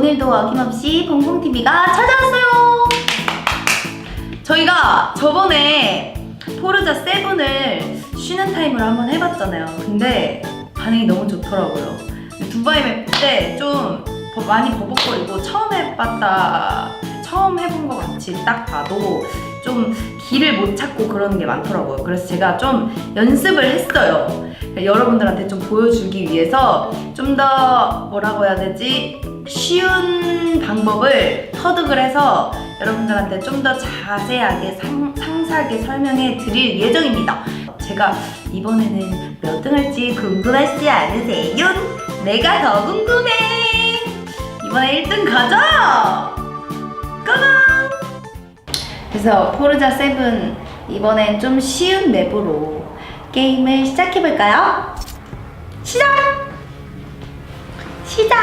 오늘도 어김없이 봉봉TV가 찾아왔어요! 저희가 저번에 포르자 7을 쉬는 타임으로 한번 해봤잖아요. 근데 반응이 너무 좋더라고요. 두바이 맵 때 좀 많이 버벅거리고 처음 해봤다, 처음 해본 것 같이 딱 봐도 좀 길을 못 찾고 그러는 게 많더라고요. 그래서 제가 좀 연습을 했어요. 여러분들한테 좀 보여주기 위해서 좀 더 뭐라고 해야 되지? 쉬운 방법을 터득을 해서 여러분들한테 좀 더 자세하게 상, 상세하게 설명해 드릴 예정입니다. 제가 이번에는 몇 등 할지 궁금하시지 않으세요? 내가 더 궁금해! 이번에 1등 가자! 까당! 그래서 포르자 7 이번엔 좀 쉬운 맵으로 게임을 시작해볼까요? 시작! 시작!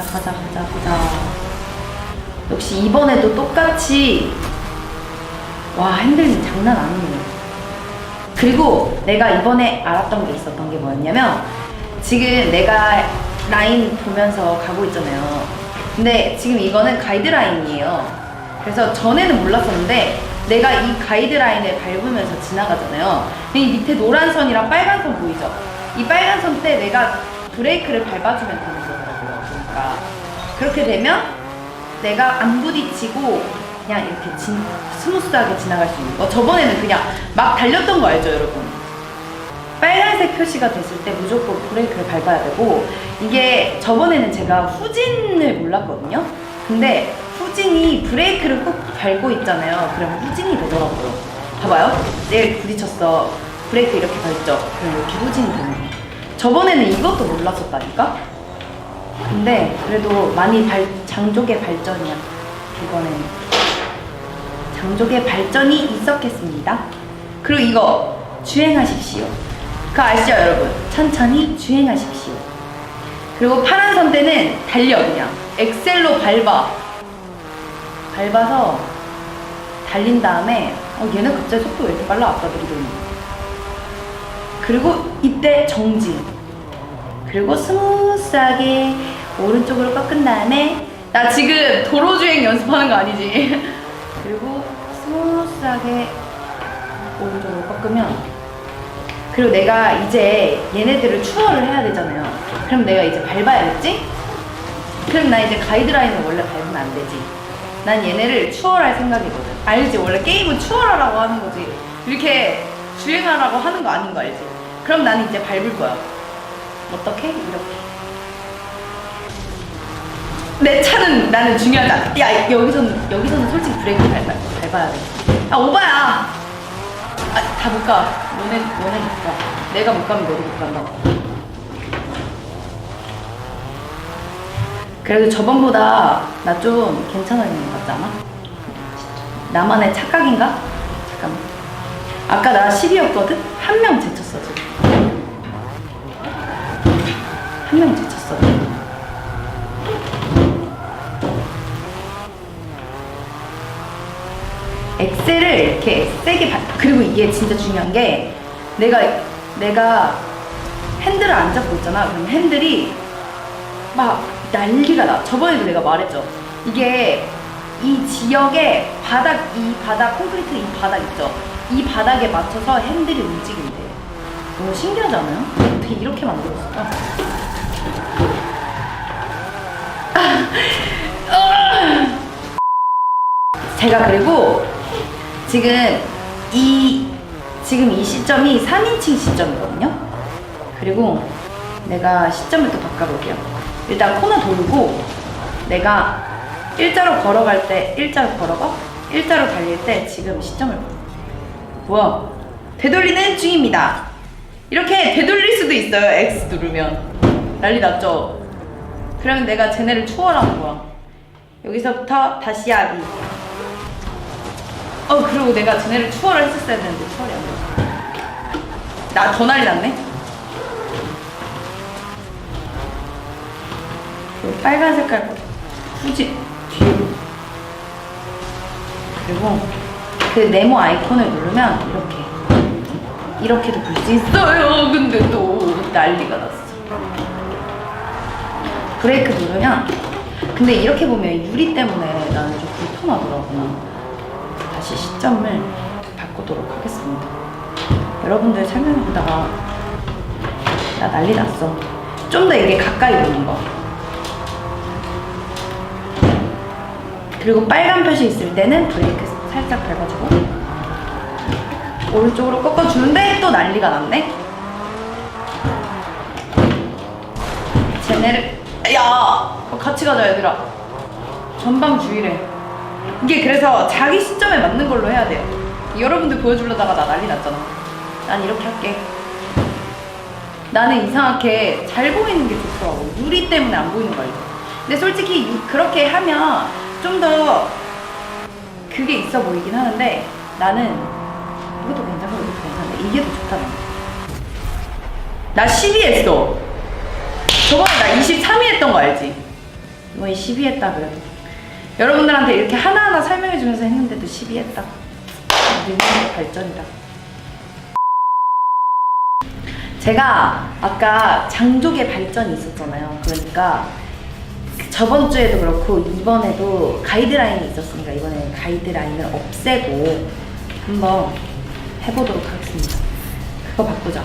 가자 가자 가자 가자 역시 이번에도 똑같이 와 핸들링 장난 아니에요 그리고 내가 이번에 알았던 게 있었던 게 뭐였냐면 지금 내가 라인 보면서 가고 있잖아요 근데 지금 이거는 가이드라인이에요 그래서 전에는 몰랐었는데 내가 이 가이드라인을 밟으면서 지나가잖아요. 이 밑에 노란 선이랑 빨간 선 보이죠? 이 빨간 선 때 내가 브레이크를 밟아주면 되는 거더라고요. 그러니까 그렇게 되면 내가 안 부딪히고 그냥 이렇게 진, 스무스하게 지나갈 수 있는 거. 저번에는 그냥 막 달렸던 거 알죠, 여러분? 빨간색 표시가 됐을 때 무조건 브레이크를 밟아야 되고 이게 저번에는 제가 후진을 몰랐거든요. 근데 후진이 브레이크를 꼭 밟고 있잖아요. 그러면 후진이 되더라고요. 봐봐요. 내가 부딪혔어. 브레이크 이렇게 밟죠. 그럼 이렇게 후진이 되는 거예요. 저번에는 이것도 몰랐었다니까? 근데 그래도 많이 발, 장족의 발전이야. 이번에는. 장족의 발전이 있었겠습니다. 그리고 이거 주행하십시오. 그거 아시죠, 여러분? 천천히 주행하십시오. 그리고 파란 선 때는 달려 그냥 엑셀로 밟아 밟아서 달린 다음에 어 얘네 갑자기 속도 왜 이렇게 빨라 아까 들이더니 그리고 이때 정지 그리고 스무스하게 오른쪽으로 꺾은 다음에 나 지금 도로 주행 연습하는 거 아니지 그리고 스무스하게 오른쪽으로 꺾으면 그리고 내가 이제 얘네들을 추월을 해야 되잖아요. 그럼 내가 이제 밟아야겠지? 그럼 나 이제 가이드라인을 원래 밟으면 안 되지. 난 얘네를 추월할 생각이거든. 알지? 원래 게임은 추월하라고 하는 거지. 이렇게 주행하라고 하는 거 아닌 거 알지? 그럼 나는 이제 밟을 거야. 어떻게? 이렇게. 내 차는 나는 중요하다. 야 여기서는 여기서는 솔직히 브레이크 밟아, 밟아야 돼. 아 오바야. 아, 다 못 가. 너네, 너네 못 가. 내가 못 가면 너도 못 간다고. 그래도 저번보다 나 좀 괜찮아지는 것 같지 않아? 나만의 착각인가? 잠깐만. 아까 나 10이었거든? 한 명 제쳤어, 지금. 한명 제쳤어. 엑셀을 이렇게 세게 밟 그리고 이게 진짜 중요한 게 내가 내가 핸들을 안 잡고 있잖아 그럼 핸들이 막 난리가 나 저번에도 내가 말했죠 이게 이 지역에 바닥 이 바닥 콘크리트 이 바닥 있죠 이 바닥에 맞춰서 핸들이 움직인대 너무 신기하지 않아요? 어떻게 이렇게 만들었을까? 제가 그리고 지금 이 지금 이 시점이 3인칭 시점이거든요. 그리고 내가 시점을 또 바꿔볼게요. 일단 코너 돌고 내가 일자로 걸어갈 때 일자로 걸어가 일자로 달릴 때 지금 시점을 봐. 뭐야? 되돌리는 중입니다. 이렇게 되돌릴 수도 있어요. X 누르면 난리 났죠. 그러면 내가 쟤네를 추월하는 거야. 여기서부터 다시 하기. 어 그리고 내가 쟤네를 추월을 했었어야 되는데 추월이 안 됐어 나더 난리 났네 그 빨간 색깔 후지 뒤로 그리고 그 네모 아이콘을 누르면 이렇게 이렇게도 볼 수 있어요. 근데 또 난리가 났어. 브레이크 누르면 근데 이렇게 보면 유리 때문에 나는 좀 불편하더라고요. 다 시 시점을 바꾸도록 하겠습니다. 여러분들 설명해 보다가 나 난리 났어. 좀 더 이게 가까이 오는 거. 그리고 빨간 표시 있을 때는 브레이크 살짝 밟아주고 오른쪽으로 꺾어주는데 또 난리가 났네. 쟤네를 야 어, 같이 가자 얘들아. 전방 주의래. 이게 그래서 자기 시점에 맞는 걸로 해야 돼요. 여러분들 보여주려다가 나 난리 났잖아. 난 이렇게 할게. 나는 이상하게 잘 보이는 게 좋더라고. 유리 때문에 안 보이는 거 알죠? 근데 솔직히 유- 그렇게 하면 좀 더 그게 있어 보이긴 하는데 나는 이것도 괜찮고 이것도 괜찮은데 이게 더 좋다. 나는. 나12 했어. 저번에 나 23위 했던 거 알지? 이번에 12 했다 그래도. 여러분들한테 이렇게 하나하나 설명해주면서 했는데도 12 했다. 인생의 발전이다. 제가 아까 장족의 발전이 있었잖아요. 그러니까 저번 주에도 그렇고 이번에도 가이드라인이 있었으니까 이번에 가이드라인을 없애고 한번 해보도록 하겠습니다. 그거 바꾸자.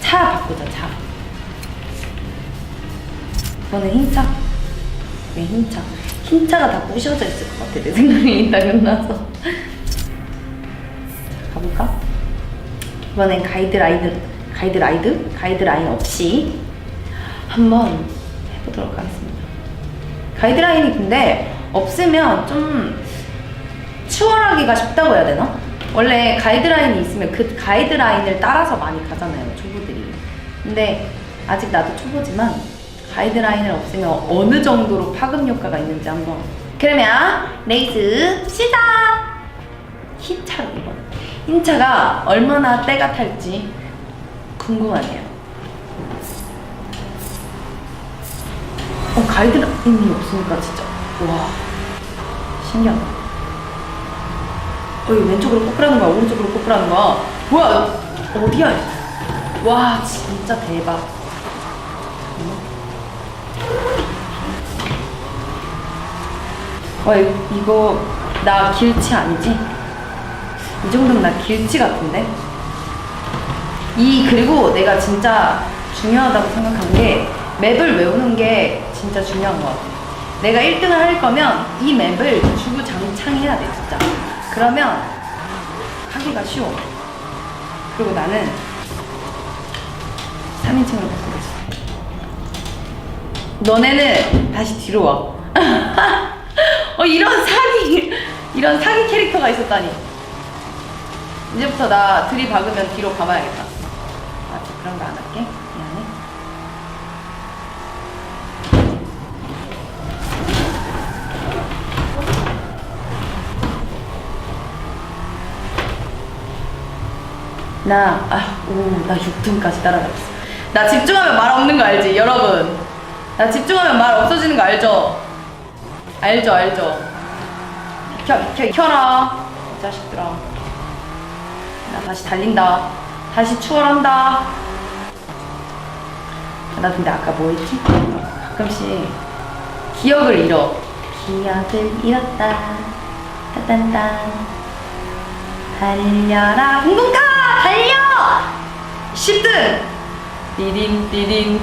차 바꾸자, 차. 이번엔 흰차. 왜 흰차? 흰차가 다 부셔져 있을 것 같아, 내 생각에 이따 끝나서. 자, 가볼까? 이번엔 가이드라인, 가이드라이드? 가이드라인 없이 한번 해보도록 하겠습니다. 가이드라인이 근데 없으면 좀 추월하기가 쉽다고 해야 되나? 원래 가이드라인이 있으면 그 가이드라인을 따라서 많이 가잖아요, 초보들이. 근데 아직 나도 초보지만 가이드라인을 없으면 어느 정도로 파급 효과가 있는지 한번. 그러면 레이스 시작! 흰차로 이번. 흰차가 얼마나 때가 탈지 궁금하네요. 어, 가이드라인이 없으니까 진짜 와 신기하다. 어, 이 왼쪽으로 꺾으라는 거야, 오른쪽으로 꺾으라는 거야. 뭐야, 어디야? 와, 진짜 대박. 와, 이- 이거 나 길치 아니지? 이 정도면 나 길치 같은데? 이 그리고 내가 진짜 중요하다고 생각한 게 맵을 외우는 게 진짜 중요한 것 같아. 내가 1등을 할 거면 이 맵을 주구장창해야 돼 진짜. 그러면 하기가 쉬워. 그리고 나는 3인칭으로 바꾸겠어. 너네는 다시 뒤로 와. 어 이런 사기 이런 사기 캐릭터가 있었다니. 이제부터 나 들이박으면 뒤로 가봐야겠다. 아, 그런 거 안 할게. 미안해. 나, 아, 오, 나 6등까지 따라잡았어. 나 집중하면 말 없는 거 알지, 여러분? 나 집중하면 말 없어지는 거 알죠? 알죠, 알죠? 비켜, 비켜, 비켜라. 이 자식들아. 나 다시 달린다. 다시 추월한다. 나 근데 아까 뭐 했지? 가끔씩 기억을 잃어. 기억을 잃었다. 따단단. 달려라 공공가 달려 10등 띠딘 띠딘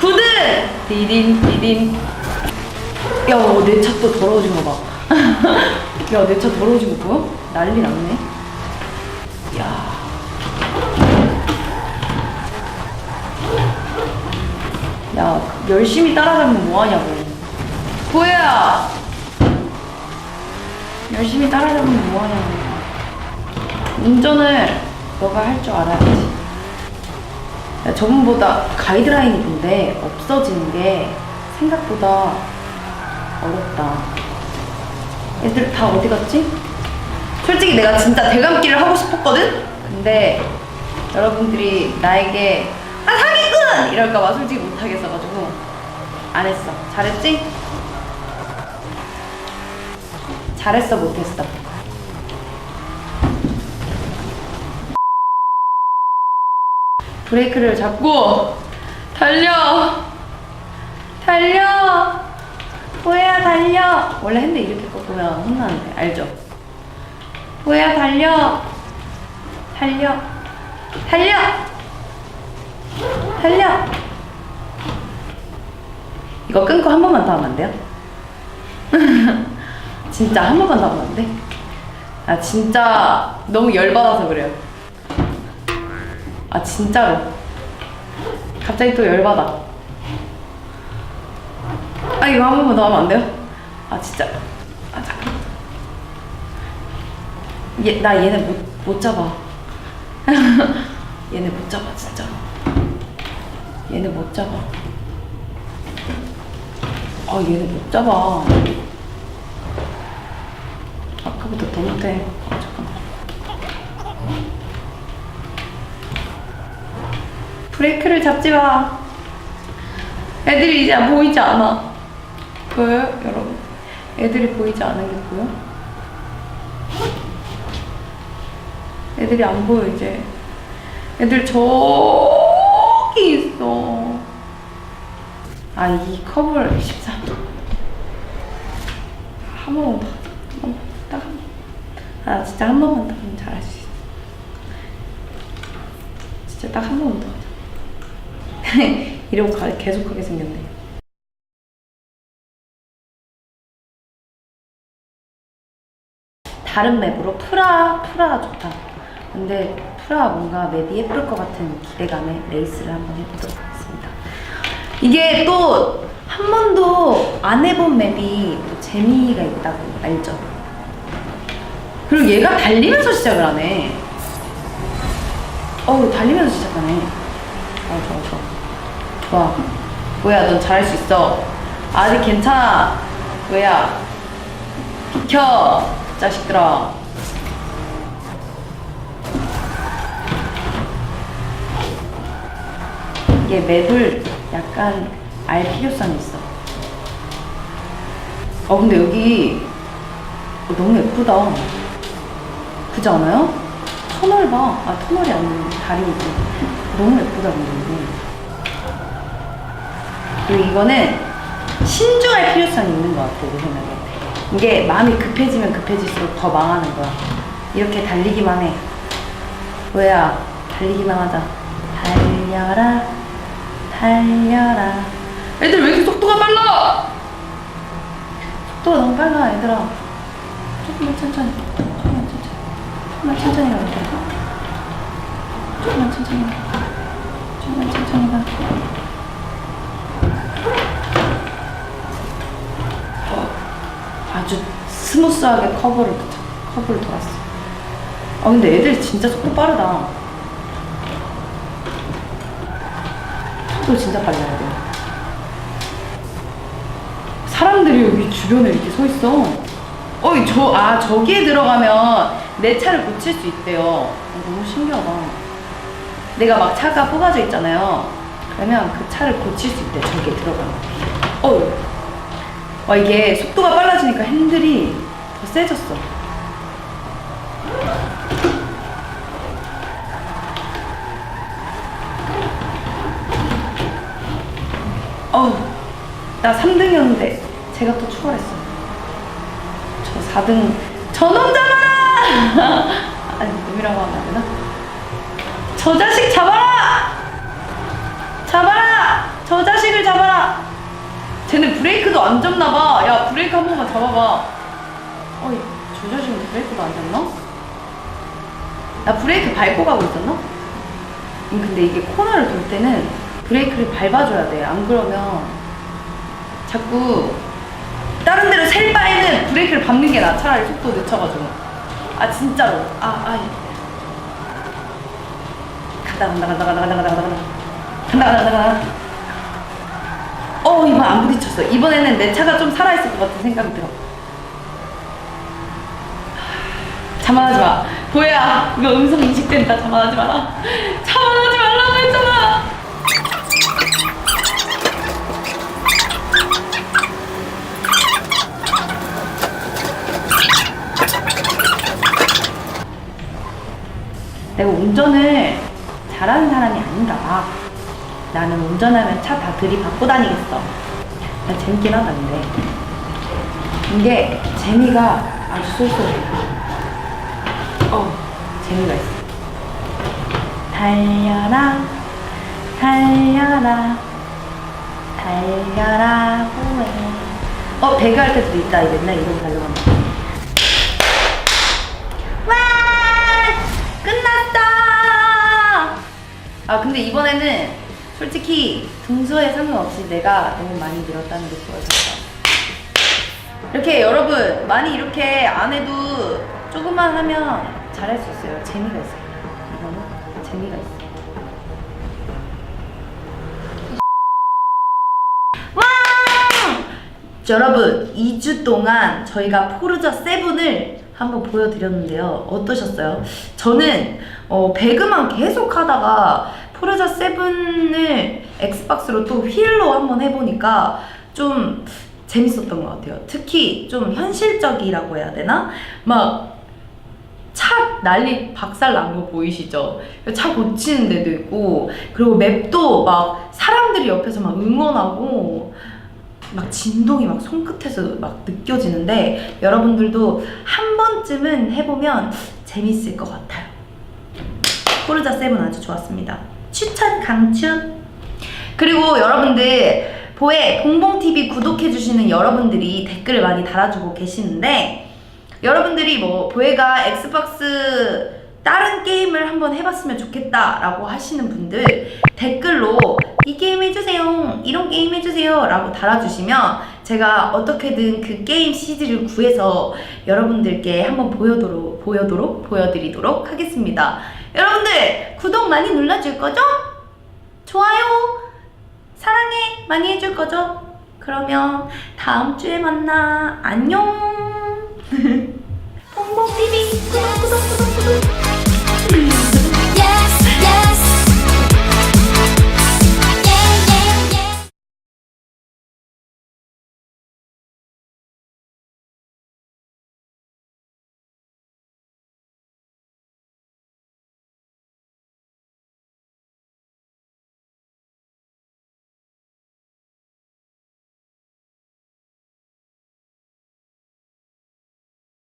9등 띠딘 띠딘 야 내 차 또 더러워진 거 봐 야 내 차 더러워진 거 보여? 난리 났네 야 야, 열심히 따라가면 뭐하냐고. 보여야! 열심히 따라잡으면 뭐하냐고. 운전을 너가 할 줄 알아야지. 야, 저번보다 가이드라인이 근데 없어지는 게 생각보다 어렵다. 애들 다 어디 갔지? 솔직히 내가 진짜 대감기를 하고 싶었거든? 근데 여러분들이 나에게 아 사기꾼! 이럴까봐 솔직히 못하겠어가지고 안 했어. 잘했지? 잘했어 못했어? 브레이크를 잡고 달려! 달려! 보야 달려. 원래 핸들 이렇게 꺾으면 혼나는데 알죠? 보야 달려. 달려. 달려. 달려. 이거 끊고 한 번만 더 하면 안 돼요? 진짜 한 번만 더 하면 안 돼? 아 진짜 너무 열받아서 그래요. 아 진짜로. 갑자기 또 열받아 아 이거 한 번만 더 하면 안 돼요? 아 진짜. 아 잠깐 얘 나 얘네 못, 못 잡아. 얘네 못 잡아 진짜. 얘네 못 잡아. 아 얘네 못 잡아. 아까부터 더 못해. 아 잠깐만. 브레이크를 잡지 마. 애들이 이제 보이지 않아 보여요 여러분 애들이 보이지 보여? 애들이 안 보여 이제 애들 저기 있어 아 이 컵을 14. 한 번만 더. 딱 한 번. 아 진짜 한 번만 더 하면 잘할 수 있어. 진짜 딱 한 번만 더. 이러고 가, 계속 하게 생겼네. 다른 맵으로 프라 프라가 좋다. 근데 프라 뭔가 맵이 예쁠 것 같은 기대감에 레이스를 한번 해보도록 하겠습니다. 이게 또 한 번도 안 해본 맵이 또 재미가 있다고 알죠? 그리고 얘가 달리면서 시작을 하네. 어우 달리면서 시작하네. 어 좋아 좋아. 좋아. 뭐야 넌 잘할 수 있어. 아직 괜찮아. 뭐야. 비켜 자식들아. 이게 맵을 약간 알 필요성이 있어. 어, 근데 여기 어, 너무 예쁘다. 그지 않아요? 터널 봐. 아, 터널이 아니고 다리이지. 너무 예쁘다, 근데 여기. 그리고 이거는 신중할 필요성이 있는 것 같아, 내 생각에. 이게 마음이 급해지면 급해질수록 더 망하는 거야. 이렇게 달리기만 해. 뭐야, 달리기만 하자. 달려라, 달려라. 애들 왜 이렇게 속도가 빨라? 속도가 너무 빨라, 얘들아. 조금만 천천히. 조금만 천천히. 조금만 천천히 가야 돼. 조금만 천천히 가. 조금만 천천히 가. 아주 스무스하게 커브를, 커브를 돌았어. 아, 근데 애들 진짜 속도 빠르다. 속도 진짜 빨라야 돼. 사람들이 여기 주변에 이렇게 서 있어. 어이, 저, 아, 저기에 들어가면 내 차를 고칠 수 있대요. 어, 너무 신기하다. 내가 막 차가 뽑아져 있잖아요. 그러면 그 차를 고칠 수 있대, 저기에 들어가면. 어우. 와, 이게 속도가 빨라지니까 핸들이 더 세졌어. 어우, 나 3등이었는데 제가 또 추월했어. 저 4등, 저놈 잡아라! 아니, 놈이라고 하면 안 되나? 저 자식 잡아라! 잡아라! 저 자식을 잡아라! 쟤는 브레이크도 안 잡나 봐. 야, 브레이크 한 번만 잡아봐. 어이, 저 자식은 브레이크도 안 잡나? 나 브레이크 밟고 가고 있었나? 음, 근데 이게 코너를 돌 때는 브레이크를 밟아줘야 돼. 안 그러면 자꾸 다른 데로 셀 바에는 브레이크를 밟는 게 나. 차라리 속도 늦춰가지고. 아, 진짜로. 아, 아. 간다, 간다, 간다, 간다, 간다, 간다, 간다. 간다, 간다, 간다. 간다. 어 이번 안 부딪혔어. 이번에는 내 차가 좀 살아있을 것 같은 생각이 들어. 자만하지 마. 보야, 이거 음성 인식된다. 자만하지 마라. 자만하지 말라고 했잖아. 내가 운전을 잘하는 사람이 아닌가 봐. 나는 운전하면 차 다 들이받고 다니겠어. 난 재밌긴 하다 근데 이게 재미가 아주 쏠쏠해. 어 재미가 있어. 달려라 달려라 달려라 후회. 어 배그 할 때도 있다 이랬나 이런 달려가면. 와 끝났다. 아 근데 이번에는 솔직히 등수에 상관없이 내가 너무 많이 늘었다는 게 보여졌어. 이렇게 여러분 많이 이렇게 안 해도 조금만 하면 잘할 수 있어요. 재미가 있어요. 이거는 재미가 있어. 와! 자, 여러분 2주 동안 저희가 포르자 7을 한번 보여드렸는데요. 어떠셨어요? 저는 어, 배그만 계속 하다가 포르자 7을 엑스박스로 또 휠로 한번 해보니까 좀 재밌었던 것 같아요. 특히 좀 현실적이라고 해야 되나? 막 차 난리 박살 난 거 보이시죠? 차 고치는 데도 있고 그리고 맵도 막 사람들이 옆에서 막 응원하고 막 진동이 막 손끝에서 막 느껴지는데 여러분들도 한 번쯤은 해보면 재밌을 것 같아요. 포르자 7 아주 좋았습니다. 추천 강추. 그리고 여러분들 보에 봉봉TV 구독해주시는 여러분들이 댓글을 많이 달아주고 계시는데 여러분들이 뭐 보혜가 엑스박스 다른 게임을 한번 해봤으면 좋겠다라고 하시는 분들 댓글로 이 게임 해주세요. 이런 게임 해주세요. 라고 달아주시면 제가 어떻게든 그 게임 CD를 구해서 여러분들께 한번 보여도록 보여도록 보여드리도록 하겠습니다 여러분들 구독 많이 눌러줄 거죠? 좋아요 사랑해 많이 해줄 거죠? 그러면 다음 주에 만나 안녕 뽕뽕TV 구독 구독 구독 구독